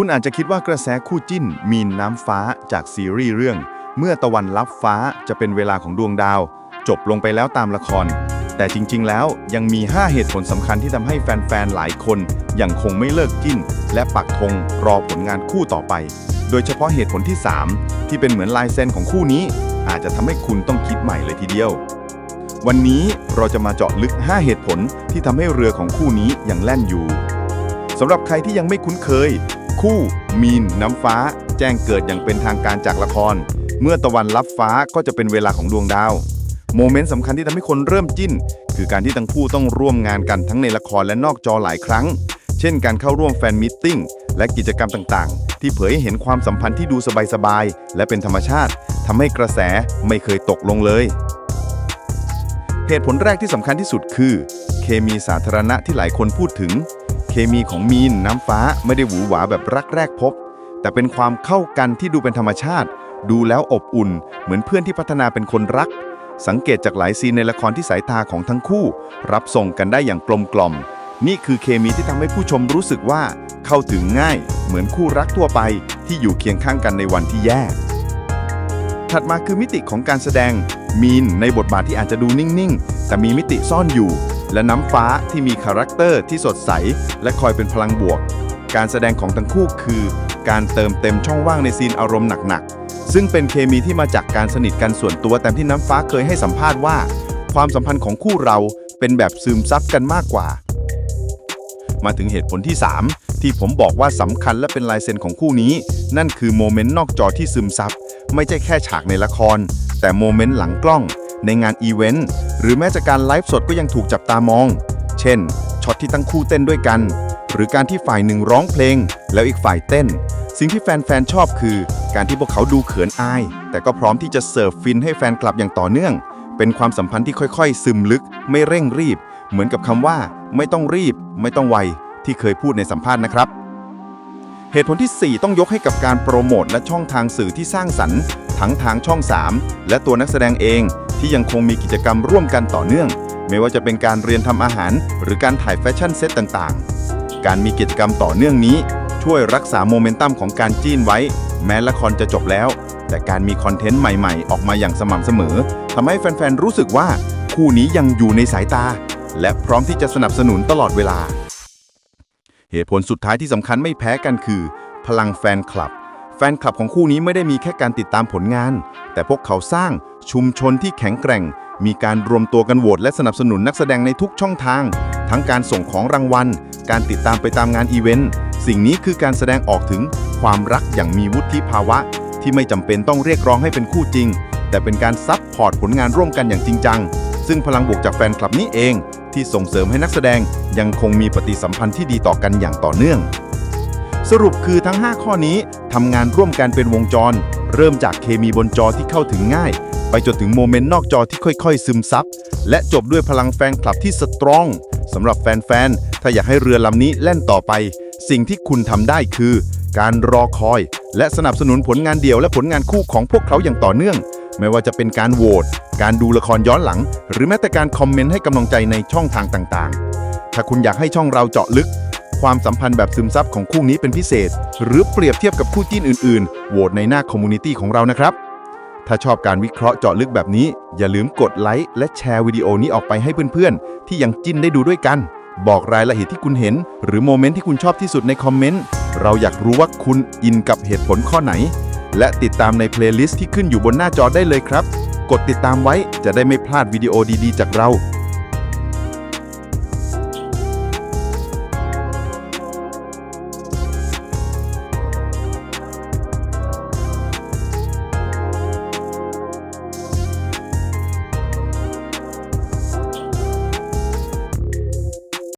คุณอาจจะคิดว่ากระแสคู่จิ้น มีนน้ำฟ้าจากซีรีส์เรื่อง เมื่อตะวันลับฟ้าจะเป็นเวลาของดวงดาว จบลงไปแล้วตามละคร แต่จริงๆ แล้วยังมี 5 เหตุผลสำคัญที่ทำให้แฟนๆ หลายคนยังคงไม่เลิกจิ้น และปักธงรอผลงานคู่ต่อไป โดยเฉพาะเหตุผลที่ 3 ที่เป็นเหมือนลายเซ็นของคู่นี้ อาจจะทำให้คุณต้องคิดใหม่เลยทีเดียววันนี้เราจะมาเจาะลึก 5 เหตุผลที่ทำให้เรือของคู่นี้ยังแล่นอยู่สำหรับใครที่ยังไม่คุ้นเคย คู่ มีนน้ำฟ้า แจ้งเกิดอย่างเป็นทางการจากละคร เมื่อตะวันลับฟ้าก็จะเป็นเวลาของดวงดาว โมเมนต์สำคัญที่ทำให้คนเริ่มจิ้น คือการที่ทั้งคู่ต้องร่วมงานกันทั้งในละครและนอกจอหลายครั้ง เช่นการเข้าร่วมแฟนมิทติ้งและกิจกรรมต่างๆ ที่เผยให้เห็นความสัมพันธ์ที่ดูสบายๆและเป็นธรรมชาติทำให้กระแสไม่เคยตกลงเลยเหตุผลแรกที่สำคัญที่สุดคือ เคมีสาธารณะที่หลายคนพูดถึง เคมีของมีนน้ำฟ้าไม่ได้หวือหวาแบบรักแรกพบ แต่เป็นความเข้ากันที่ดูเป็นธรรมชาติ ดูแล้วอบอุ่น เหมือนเพื่อนที่พัฒนาเป็นคนรัก สังเกตจากหลายซีนในละครที่สายตาของทั้งคู่ รับส่งกันได้อย่างกลมกล่อม นี่คือเคมีที่ทำให้ผู้ชมรู้สึกว่า เข้าถึงง่าย เหมือนคู่รักทั่วไป ที่อยู่เคียงข้างกันในวันที่แย่ถัดมาคือมิติของการแสดงมีนในบทบาทที่อาจจะดูนิ่ง ๆ แต่มีมิติซ่อนอยู่ และน้ำฟ้าที่มีคาแรคเตอร์ที่สดใส และคอยเป็นพลังบวก การแสดงของทั้งคู่คือ การเติมเต็มช่องว่างในซีนอารมณ์หนักๆ ซึ่งเป็นเคมีที่มาจากการสนิทกันส่วนตัวแต่ที่น้ำฟ้าเคยให้สัมภาษณ์ว่า ความสัมพันธ์ของคู่เราเป็นแบบซึมซับกันมากกว่า มาถึงเหตุผลที่ 3 ที่ผมบอกว่าสำคัญและเป็นลายเซ็นของคู่นี้ นั่นคือโมเมนต์นอกจอที่ซึมซับไม่ใช่แค่ฉากในละคร แต่โมเมนต์หลังกล้อง ในงานอีเวนต์หรือแม้แต่การไลฟ์สดก็ยังถูกจับตามอง เช่นช็อตที่ทั้งคู่เต้นด้วยกัน หรือการที่ฝ่ายหนึ่งร้องเพลง แล้วอีกฝ่ายเต้น สิ่งที่แฟนๆชอบคือ การที่พวกเขาดูเขินอาย แต่ก็พร้อมที่จะเสิร์ฟฟินให้แฟนคลับอย่างต่อเนื่อง เป็นความสัมพันธ์ที่ค่อยๆ ซึมลึก ไม่เร่งรีบ เหมือนกับคำว่า ไม่ต้องรีบ ไม่ต้องไวที่เคยพูดในสัมภาษณ์นะครับเหตุผลที่ 4 ต้องยกให้กับการโปรโมทและช่องทางสื่อที่สร้างสรรค์ ทั้งทางช่อง 3 และตัวนักแสดงเอง ที่ยังคงมีกิจกรรมร่วมกันต่อเนื่อง ไม่ว่าจะเป็นการเรียนทำอาหาร หรือการถ่ายแฟชั่นเซตต่างๆ การมีกิจกรรมต่อเนื่องนี้ ช่วยรักษาโมเมนตัมของการจีนไว้ แม้ละครจะจบแล้ว แต่การมีคอนเทนต์ใหม่ๆ ออกมาอย่างสม่ำเสมอทำให้แฟนๆรู้สึกว่าคู่นี้ยังอยู่ในสายตา และพร้อมที่จะสนับสนุนตลอดเวลา เหตุผลสุดท้ายที่สำคัญไม่แพ้กันคือ พลังแฟนคลับ แฟนคลับของคู่นี้ไม่ได้มีแค่การติดตามผลงาน แต่พวกเขาสร้าง ชุมชนที่แข็งแกร่ง มีการรวมตัวกันโหวตและสนับสนุนนักแสดงในทุกช่องทาง ทั้งการส่งของรางวัล การติดตามไปตามงานอีเวนต์ สิ่งนี้คือการแสดงออกถึงความรักอย่างมีวุฒิภาวะ ที่ไม่จำเป็นต้องเรียกร้องให้เป็นคู่จริง แต่เป็นการซับพอร์ตผลงานร่วมกันอย่างจริงจัง ซึ่งพลังบวกจากแฟนคลับนี้เอง ที่ส่งเสริมให้นักแสดงยังคงมีปฏิสัมพันธ์ที่ดีต่อกันอย่างต่อเนื่อง สรุปคือทั้ง 5 ข้อนี้ทำงานร่วมกันเป็นวงจร เริ่มจากเคมีบนจอที่เข้าถึงง่าย ไปจนถึงโมเมนต์นอกจอที่ค่อยๆ ซึมซับ และจบด้วยพลังแฟนคลับที่สตรองสำหรับแฟนๆ ถ้าอยากให้เรือลำนี้แล่นต่อไป สิ่งที่คุณทำได้คือ การรอคอย และสนับสนุนผลงานเดี่ยวและผลงานคู่ของพวกเขาอย่างต่อเนื่อง ไม่ว่าจะเป็นการโหวตการดูละครย้อนหลัง หรือแม้แต่การคอมเมนต์ให้กำลังใจในช่องทางต่างๆ ถ้าคุณอยากให้ช่องเราเจาะลึก ความสัมพันธ์แบบซึมซับของคู่นี้เป็นพิเศษ หรือเปรียบเทียบกับคู่จิ้นอื่นๆ โหวตในหน้าคอมมูนิตี้ของเรานะครับ ถ้าชอบการวิเคราะห์เจาะลึกแบบนี้ อย่าลืมกดไลค์และแชร์วิดีโอนี้ออกไปให้เพื่อนๆ ที่ยังจิ้นได้ดูด้วยกัน บอกรายละเอียดที่คุณเห็น หรือโมเมนต์ที่คุณชอบที่สุดในคอมเมนต์เราอยากรู้ว่าคุณอินกับเหตุผลข้อไหน และติดตามในเพลย์ลิสต์ที่ขึ้นอยู่บนหน้าจอได้เลยครับ กดติดตามไว้จะได้ไม่พลาดวิดีโอดีๆ จากเรา